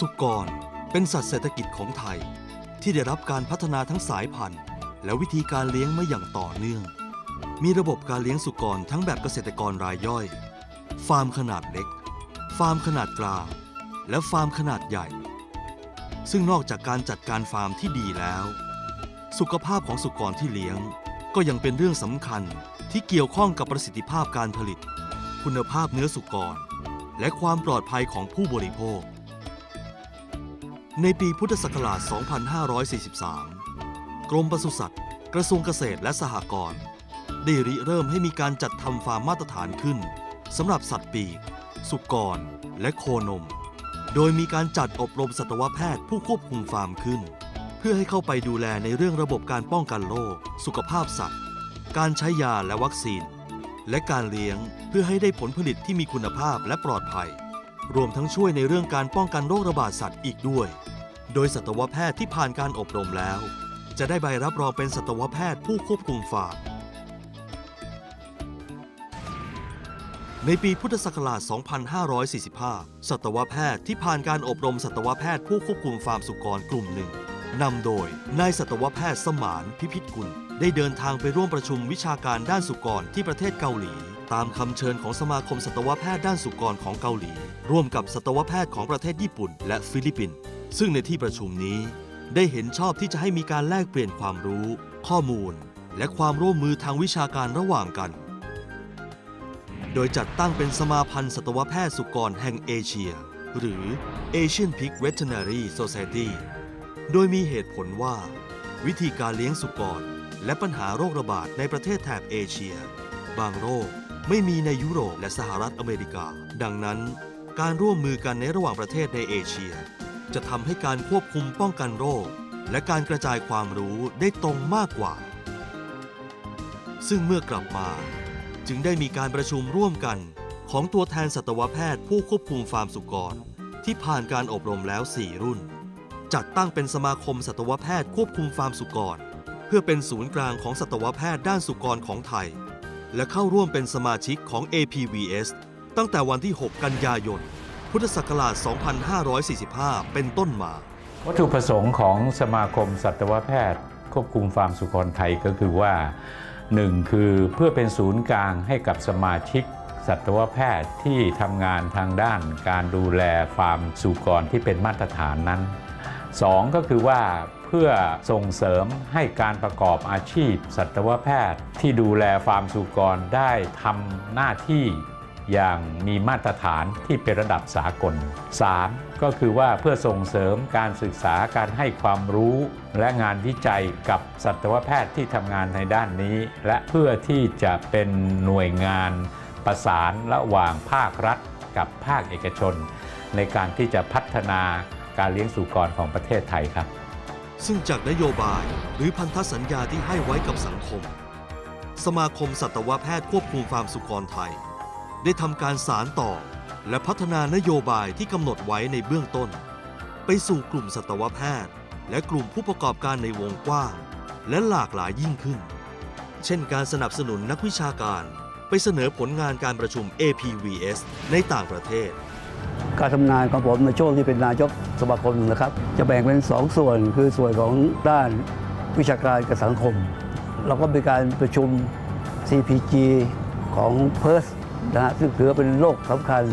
สุกรเป็นสัตว์เศรษฐกิจของไทย ที่ได้รับการพัฒนาทั้งสายพันธุ์ และวิธีการเลี้ยงมาอย่างต่อเนื่อง มีระบบการเลี้ยงสุกรทั้งแบบเกษตรกรรายย่อย ฟาร์มขนาดเล็ก ฟาร์มขนาดกลาง และฟาร์มขนาดใหญ่ ซึ่งนอกจากการจัดการฟาร์มที่ดีแล้ว สุขภาพของสุกรที่เลี้ยง ก็ยังเป็นเรื่องสำคัญที่เกี่ยวข้องกับประสิทธิภาพการผลิต คุณภาพเนื้อสุกร และความปลอดภัยของผู้บริโภค ในปีพุทธศักราช 2543 กรมปศุสัตว์ กระทรวงเกษตรและสหกรณ์ได้ริเริ่มให้มีการจัดทำฟาร์มมาตรฐานขึ้นสำหรับสัตว์ปีก สุกร และโคนม โดยมีการจัดอบรมสัตวแพทย์ผู้ควบคุมฟาร์มขึ้น เพื่อให้เข้าไปดูแลในเรื่องระบบการป้องกันโรค สุขภาพสัตว์ การใช้ยาและวัคซีน และการเลี้ยงเพื่อให้ได้ผลผลิตที่มีคุณภาพและปลอดภัย รวมทั้งช่วยในเรื่องการป้องกันโรคระบาดสัตว์อีกด้วย โดยสัตวแพทย์ที่ผ่านการอบรมแล้ว จะได้ใบรับรองเป็นสัตวแพทย์ผู้ควบคุมฟาร์มในปีพุทธศักราช 2545 สัตวแพทย์ที่ผ่านการอบรมสัตวแพทย์ผู้ควบคุมฟาร์มสุกรกลุ่มหนึ่งนำโดยนายสัตวแพทย์สมานพิพิธกุล ได้เดินทางไปร่วมประชุมวิชาการด้านสุกรที่ประเทศเกาหลี ตามคำเชิญของสมาคมสัตวแพทย์ด้านสุกรของเกาหลี ร่วมกับสัตวแพทย์ของประเทศญี่ปุ่น และฟิลิปปินส์ซึ่งในที่ประชุมนี้ ได้เห็นชอบที่จะให้มีการแลกเปลี่ยนความรู้ ข้อมูล และความร่วมมือทางวิชาการระหว่างกัน โดยจัดตั้งเป็นสมาพันธ์สัตวแพทย์สุกรแห่งเอเชีย หรือ Asian Pig Veterinary Society โดยมีเหตุผลว่า วิธีการเลี้ยงสุกรและปัญหาโรคระบาดในประเทศแถบเอเชีย บางโรค ไม่มีในยุโรปและสหรัฐอเมริกา ดังนั้น การร่วมมือกันในระหว่างประเทศในเอเชีย จะทำให้การควบคุมป้องกันโรค และการกระจายความรู้ได้ตรงมากกว่า ซึ่งเมื่อกลับมา จึงได้มีการประชุมร่วมกันของตัวแทนสัตวแพทย์ผู้ควบคุมฟาร์มสุกร ที่ผ่านการอบรมแล้ว 4 รุ่น จัดตั้งเป็นสมาคมสัตวแพทย์ควบคุมฟาร์มสุกร เพื่อเป็นศูนย์กลางของสัตวแพทย์ด้านสุกรของไทย และเข้าร่วมเป็นสมาชิกของ APVS ตั้งแต่วันที่ 6 กันยายน พุทธศักราช 2545 เป็นต้นมา วัตถุประสงค์ของสมาคมสัตวแพทย์ ควบคุมฟาร์มสุกรไทยก็คือว่าหนึ่งคือเพื่อเป็นศูนย์กลางให้กับสมาชิกสัตวแพทย์ที่ทำงานทางด้านการดูแลฟาร์มสุกรที่เป็นมาตรฐานนั้นสองก็คือว่า เพื่อส่งเสริมให้การประกอบอาชีพ สัตวแพทย์ ที่ดูแลฟาร์มสุกรได้ทำหน้าที่อย่างมีมาตรฐานที่เป็นระดับสากล 3. ก็คือว่าเพื่อส่งเสริมการศึกษาการให้ความรู้และงานวิจัยกับสัตวแพทย์ที่ทำงานในด้านนี้ และเพื่อที่จะเป็นหน่วยงานประสานระหว่างภาครัฐกับภาคเอกชน ในการที่จะพัฒนาการเลี้ยงสุกรของประเทศไทยครับ ซึ่งจากนโยบายหรือพันธสัญญาที่ให้ไว้กับสังคม สมาคมสัตวแพทย์ควบคุมฟาร์มสุกรไทย ได้ทำการสารต่อ และพัฒนานโยบายที่กำหนดไว้ในเบื้องต้น ไปสู่กลุ่มสัตวแพทย์ และกลุ่มผู้ประกอบการในวงกว้าง และหลากหลายยิ่งขึ้น เช่นการสนับสนุนนักวิชาการ ไปเสนอผลงานการประชุม APVS ในต่างประเทศ การทำงานของผมในช่วงที่เป็นนายก สมาคมนะครับ จะแบ่งเป็น 2 ส่วนคือส่วนของด้านวิชาการกับสังคม เราก็มีการประชุม CPG ของเพิร์สนะฮะซึ่งถือเป็นโรคสำคัญ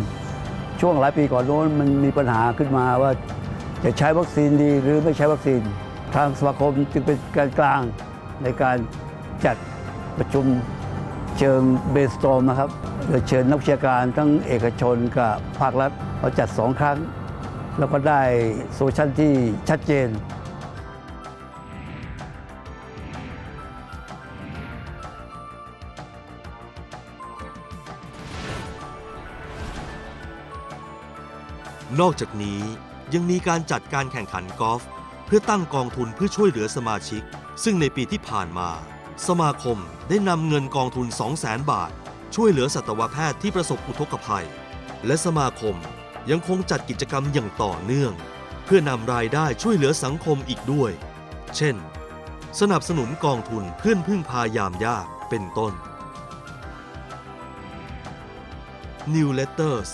ช่วงหลายปีก่อนโน้นมันมีปัญหาขึ้นมาว่าจะใช้วัคซีนดีหรือไม่ใช้วัคซีน ทางสมาคมจึงเป็นการกลางในการจัดประชุมเชิงเบสตอมนะครับโดยเชิญนักวิชาการทั้งเอกชนกับภาครัฐเราจัดสองครั้ง แล้วก็ได้โซลูชันที่ชัดเจน นอกจากนี้ยังมีการจัดการแข่งขันกอล์ฟเพื่อตั้งกองทุนเพื่อช่วยเหลือสมาชิก ซึ่งในปีที่ผ่านมา สมาคมได้นำเงินกองทุน 200,000 บาท ช่วยเหลือสัตวแพทย์ที่ประสบอุทกภัย และสมาคม ยังคงจัดกิจกรรมอย่างต่อเนื่อง เพื่อนำรายได้ช่วยเหลือสังคมอีกด้วย เช่น สนับสนุนกองทุนเพื่อนพึ่งพายามยากเป็นต้น New Letters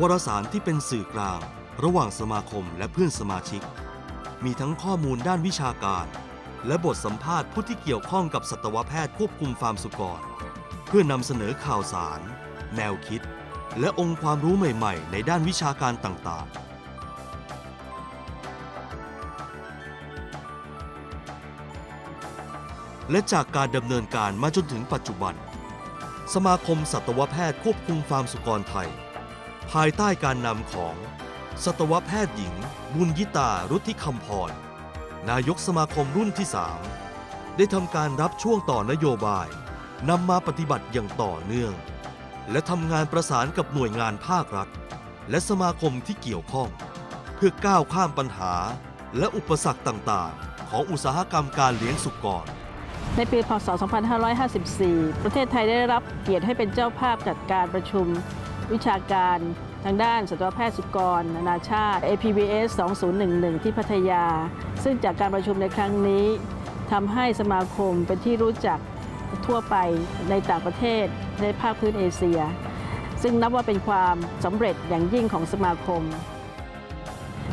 วารสารที่เป็นสื่อกลาง ระหว่างสมาคมและเพื่อนสมาชิก มีทั้งข้อมูลด้านวิชาการ และบทสัมภาษณ์ผู้ที่เกี่ยวข้องกับสัตวแพทย์ควบคุมฟาร์มสุกร เพื่อนำเสนอข่าวสาร แนวคิด และองค์ความรู้ใหม่ๆ ในด้านวิชาการต่างๆและจากการดำเนินการมาจนถึงปัจจุบัน สมาคมสัตวแพทย์ควบคุมฟาร์มสุกรไทย ภายใต้การนำของ สัตวแพทย์หญิง บุญยิตารุทธิคำพร นายกสมาคมรุ่นที่ 3 ได้ทำการรับช่วงต่อนโยบายนำมาปฏิบัติอย่างต่อเนื่อง และทำงานประสานกับหน่วยงานภาครัฐ และสมาคมที่เกี่ยวข้อง เพื่อก้าวข้ามปัญหา และอุปสรรคต่างๆ ของอุตสาหกรรมการเลี้ยงสุกรในปีพศ 2554 ประเทศไทยได้รับเกียรติให้เป็นเจ้าภาพจัดการประชุมวิชาการทางด้านสัตวแพทย์สุกรนานาชาติ APBS 2011 ที่พัทยา ซึ่งจากการประชุมในครั้งนี้ทำให้สมาคมเป็นที่รู้จัก ทั่วไปในต่างประเทศในภาคพื้นเอเชีย ซึ่งนับว่าเป็นความสำเร็จอย่างยิ่งของสมาคม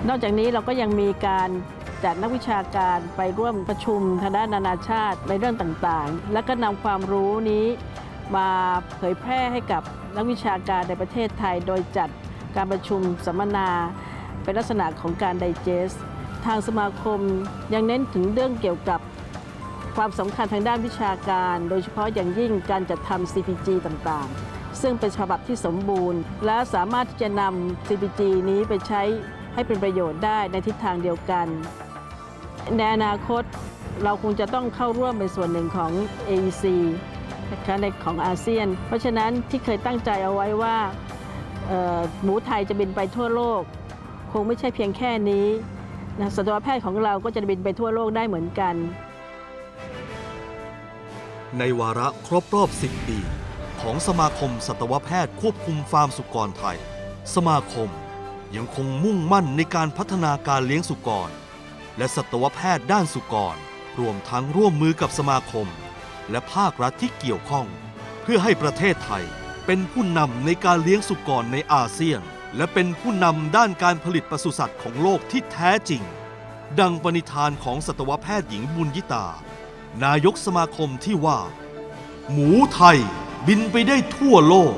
นอกจากนี้เราก็ยังมีการจัดนักวิชาการไปร่วมประชุมทางด้านนานาชาติในเรื่องต่างๆ และก็นำความรู้นี้มาเผยแพร่ให้กับนักวิชาการในประเทศไทย โดยจัดการประชุมสัมมนา เป็นลักษณะของการไดเจสทางสมาคมยังเน้นถึงเรื่องเกี่ยวกับ ความสำคัญทางด้านวิชาการ โดยเฉพาะอย่างยิ่งการจัดทำ CPG ต่างๆ ซึ่งเป็นฉบับที่สมบูรณ์ และสามารถที่จะนำ CPG นี้ไปใช้ให้เป็นประโยชน์ได้ในทิศทางเดียวกัน ในอนาคตเราคงจะต้องเข้าร่วมเป็นส่วนหนึ่งของ AEC นะคะในของอาเซียน เพราะฉะนั้นที่เคยตั้งใจเอาไว้ว่าหมูไทยจะบินไปทั่วโลก คงไม่ใช่เพียงแค่นี้นะสัตวแพทย์ของเราก็จะบินไปทั่วโลกได้เหมือนกัน ในวาระครบรอบ 10 ปี ของสมาคมสัตวแพทย์ควบคุมฟาร์มสุกรไทย สมาคมยังคงมุ่งมั่นในการพัฒนาการเลี้ยงสุกร และสัตวแพทย์ด้านสุกร รวมทั้งร่วมมือกับสมาคม และภาครัฐที่เกี่ยวข้อง เพื่อให้ประเทศไทยเป็นผู้นำในการเลี้ยงสุกรในอาเซียน และเป็นผู้นำด้านการผลิตปศุสัตว์ของโลกที่แท้จริง ดังปณิธานของสัตวแพทย์หญิงบุญยิตา นายกสมาคมที่ว่า หมูไทยบินไปได้ทั่วโลก